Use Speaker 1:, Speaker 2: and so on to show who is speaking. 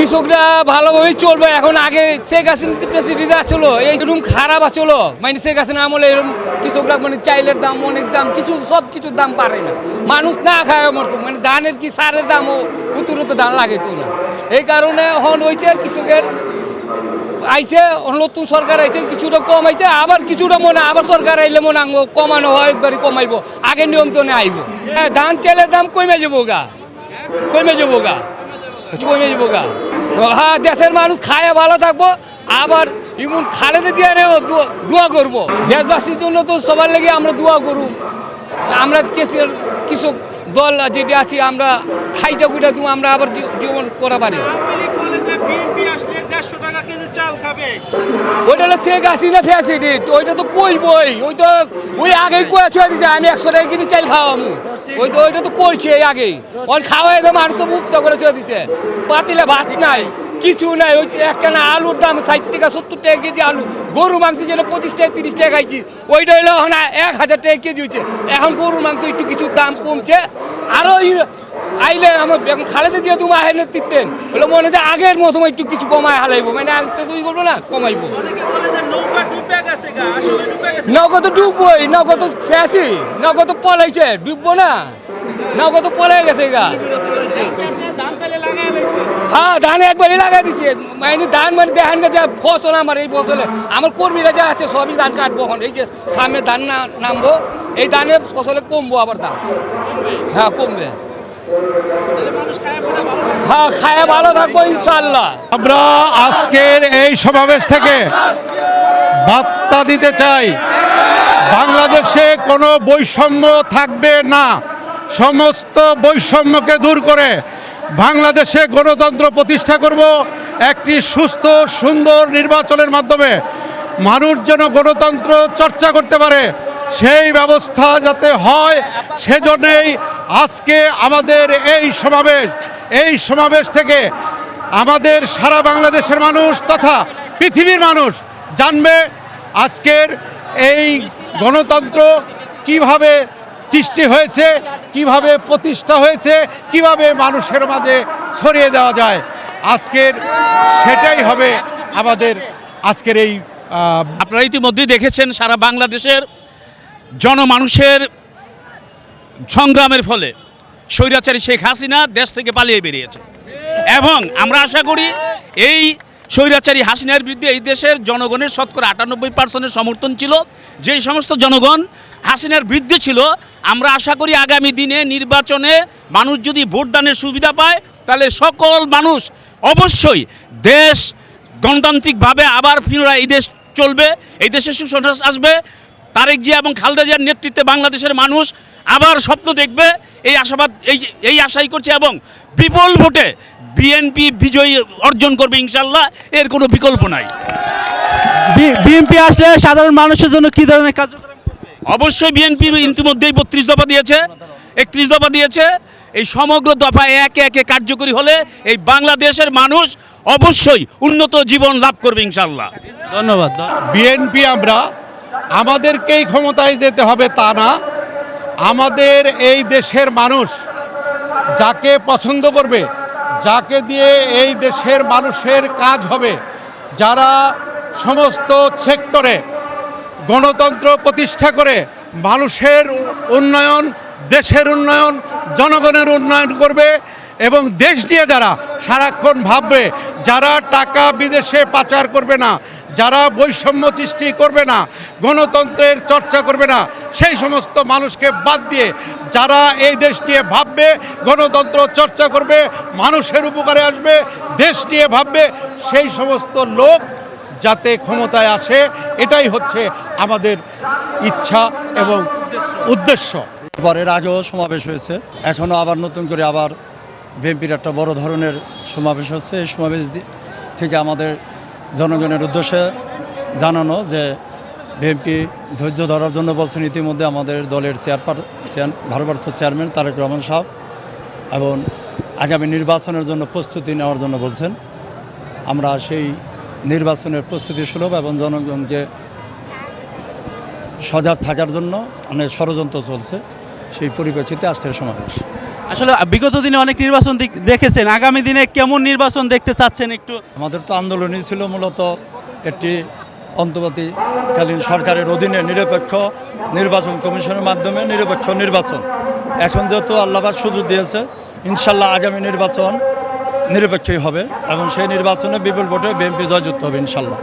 Speaker 1: কৃষকরা ভালোভাবেই চলবে। এখন আগে শেখ হাসিনা প্রেসিডেন্ট আসলো এইরকম খারাপ আসলো মানে শেখ হাসিনা আমলে এরকম কৃষকরা মানে চাইলের দাম, অনেক দাম, কিছু সব কিছুর দাম পারে না। মানুষ না খায় মরতো মানে ধানের কি সারের দামও উত্তরত ধান লাগে তো না। এই কারণে এখন হয়েছে কৃষকের, আইছে নতুন সরকার আইছে, কিছুটা কম আইছে, আবার কিছুটা মনে আবার সরকার আইলে মনে কমানো হয়, একবারই কমাইবো, আগে নিয়ম তো না আইব। হ্যাঁ ধান চালের দাম কমে যাব গা, কমে যাব গা, কমে যাব গা। হ্যাঁ দেশের মানুষ খায় ভালো থাকব আবার ইমন খালেদে দিয়ে দোয়া করব। দেশবাসীর জন্য তো সবার লেগে আমরা দোয়া করুম আমরা কেসের কৃষক দল যেটা আছি আমরা খাইটা কুইটা দু আমরা আবার জীবন করা পারি। ওইটা হলো শেখ হাসিনা ফ্যাসিলিট ওইটা তো কইবই ওই তো ওই আগেই কয়ে ছয় আমি একশো টাকা কিন্তু চাল খাওয়ামু। ওই তো ওইটা তো করছে এই আগেই। ওর খাওয়াই তো মানুষ তো মুক্ত করে ছয় দিছে। পাতিলে ভাত নাই, কিছু নাই, ওই একখানা আলুর দাম ষাট টাকা, সত্তর টাকা কেজি আলু। গরু মাংস যেন পঁচিশ টাকা, তিরিশ টাকা খাইছি। ওইটা হইল এখন এক হাজার টাকা কেজি হচ্ছে এখন গরুর মাংস একটু কিছু দাম কমছে। আরও ই- আইলে আমার এখন খালেতে দিয়ে তুমি আহেন তিতেন বলে মনে হয় আগের মতো একটু কিছু কমায় হালাইবো। মানে আগে তুই করব না, কমাইবো।
Speaker 2: নৌকা ডুবে গেছে গা আসলে ডুবে গেছে।
Speaker 1: নগদ ডুববই নগদ শেষই নগদ পলাইছে ডুববো না। নগদ পলাই গেছে গা।
Speaker 2: আপনি ধান লাগাই লাইছে
Speaker 1: হ্যাঁ ধান একবারই লাগাই দিছে। মানে ধান মানে দেখেন যে ফসল আমার এই ফসলে আমার কর্মীরা যা আছে সবই ধান কাটবো এখন। এই যে সামনে ধান না নামবো এই ধানে ফসলে কমবো আবার দাম হ্যাঁ কমবে। হ্যাঁ খায় ভালো থাকব ইনশাল্লাহ
Speaker 3: আমরা আজকের এই সমাবেশ থেকে বার্তা দিতে চাই। বাংলাদেশে কোনো বৈষম্য থাকবে না। সমস্ত বৈষম্যকে দূর করে বাংলাদেশে গণতন্ত্র প্রতিষ্ঠা করব একটি সুস্থ, সুন্দর নির্বাচনের মাধ্যমে। মানুষ যেন গণতন্ত্র চর্চা করতে পারে, সেই ব্যবস্থা যাতে হয়, সেজন্যই আজকে আমাদের এই সমাবেশ এই সমাবেশ থেকে আমাদের সারা বাংলাদেশের মানুষ তথা পৃথিবীর মানুষ জানবে আজকের এই গণতন্ত্র কীভাবে সৃষ্টি হয়েছে, কীভাবে প্রতিষ্ঠা হয়েছে, কীভাবে মানুষের মাঝে ছড়িয়ে দেওয়া যায়, আজকের সেটাই হবে আমাদের আজকের এই
Speaker 4: আপনারা ইতিমধ্যেই দেখেছেন সারা বাংলাদেশের জনমানুষের সংগ্রামের ফলে স্বৈরাচারী শেখ হাসিনা দেশ থেকে পালিয়ে বেরিয়েছে। এবং আমরা আশা করি এই স্বৈরাচারী হাসিনার বিরুদ্ধে এই দেশের জনগণের শতকরা আটানব্বই পার্সেন্টের সমর্থন ছিল। যেই সমস্ত জনগণ হাসিনার বিরুদ্ধে ছিল, আমরা আশা করি আগামী দিনে নির্বাচনে মানুষ যদি ভোটদানের সুবিধা পায়, তাহলে সকল মানুষ অবশ্যই দেশ গণতান্ত্রিকভাবে আবার পুনরায় এই দেশ চলবে, এই দেশে সুসন্ত্রাস আসবে। তারেক জিয়া এবং খালদা জিয়ার নেতৃত্বে বাংলাদেশের মানুষ আবার স্বপ্ন দেখবে। এই আশাবাদ, এই এই আশাই করছে এবং বিপুল ভোটে বিএনপি বিজয়ী অর্জন করবে ইনশাল্লাহ এর কোনো বিকল্প নাই।
Speaker 5: বিএনপি আসলে সাধারণ মানুষের জন্য কি ধরনের কাজ
Speaker 4: অবশ্যই বিএনপি ইতিমধ্যেই বত্রিশ দফা দিয়েছে একত্রিশ দফা দিয়েছে। এই সমগ্র দফা একে একে কার্যকরী হলে এই বাংলাদেশের মানুষ অবশ্যই উন্নত জীবন লাভ করবে ইনশাল্লাহ
Speaker 5: ধন্যবাদ।
Speaker 3: বিএনপি আমরা আমাদেরকেই ক্ষমতায় যেতে হবে তা না। আমাদের এই দেশের মানুষ যাকে পছন্দ করবে যাকে দিয়ে এই দেশের মানুষের কাজ হবে, যারা সমস্ত সেক্টরে গণতন্ত্র প্রতিষ্ঠা করে মানুষের উন্নয়ন, দেশের উন্নয়ন, জনগণের উন্নয়ন করবে এবং দেশ নিয়ে যারা সারাক্ষণ ভাববে, যারা টাকা বিদেশে পাচার করবে না, যারা বৈষম্য সৃষ্টি করবে না, গণতন্ত্রের চর্চা করবে না, সেই সমস্ত মানুষকে বাদ দিয়ে যারা এই দেশ নিয়ে ভাববে, গণতন্ত্র চর্চা করবে, মানুষের উপকারে আসবে, দেশ নিয়ে ভাববে, সেই সমস্ত লোক যাতে ক্ষমতায় আসে, এটাই হচ্ছে আমাদের ইচ্ছা এবং উদ্দেশ্য।
Speaker 6: পরের আগেও সমাবেশ হয়েছে এখনও আবার নতুন করে আবার বিএনপির একটা বড় ধরনের সমাবেশ হচ্ছে। এই সমাবেশ থেকে আমাদের জনগণের উদ্দেশ্যে জানানো যে বিএনপি ধৈর্য ধরার জন্য বলছেন ইতিমধ্যে আমাদের দলের চেয়ারপার, চেয়ার, ভারপ্রাপ্ত চেয়ারম্যান তারেক রহমান সাহেব এবং আগামী নির্বাচনের জন্য প্রস্তুতি নেওয়ার জন্য বলছেন। আমরা সেই নির্বাচনের প্রস্তুতি সুলভ এবং জনগণকে সজাগ থাকার জন্য অনেক ষড়যন্ত্র চলছে। সেই পরিপ্রেক্ষিতে আজকের সমাবেশ।
Speaker 5: আসলে বিগত দিনে অনেক নির্বাচন দেখেছেন। আগামী দিনে কেমন নির্বাচন দেখতে চাচ্ছেন একটু?
Speaker 6: আমাদের তো আন্দোলনই ছিল মূলত একটি অন্তর্বর্তীকালীন সরকারের অধীনে নিরপেক্ষ নির্বাচন কমিশনের মাধ্যমে নিরপেক্ষ নির্বাচন। এখন যেহেতু আল্লাহবাদ সুযোগ দিয়েছে, ইনশাল্লাহ আগামী নির্বাচন নিরপেক্ষই হবে এবং সেই নির্বাচনে বিপুল ভোটে বিএনপি জয়যুক্ত হবে ইনশাল্লাহ।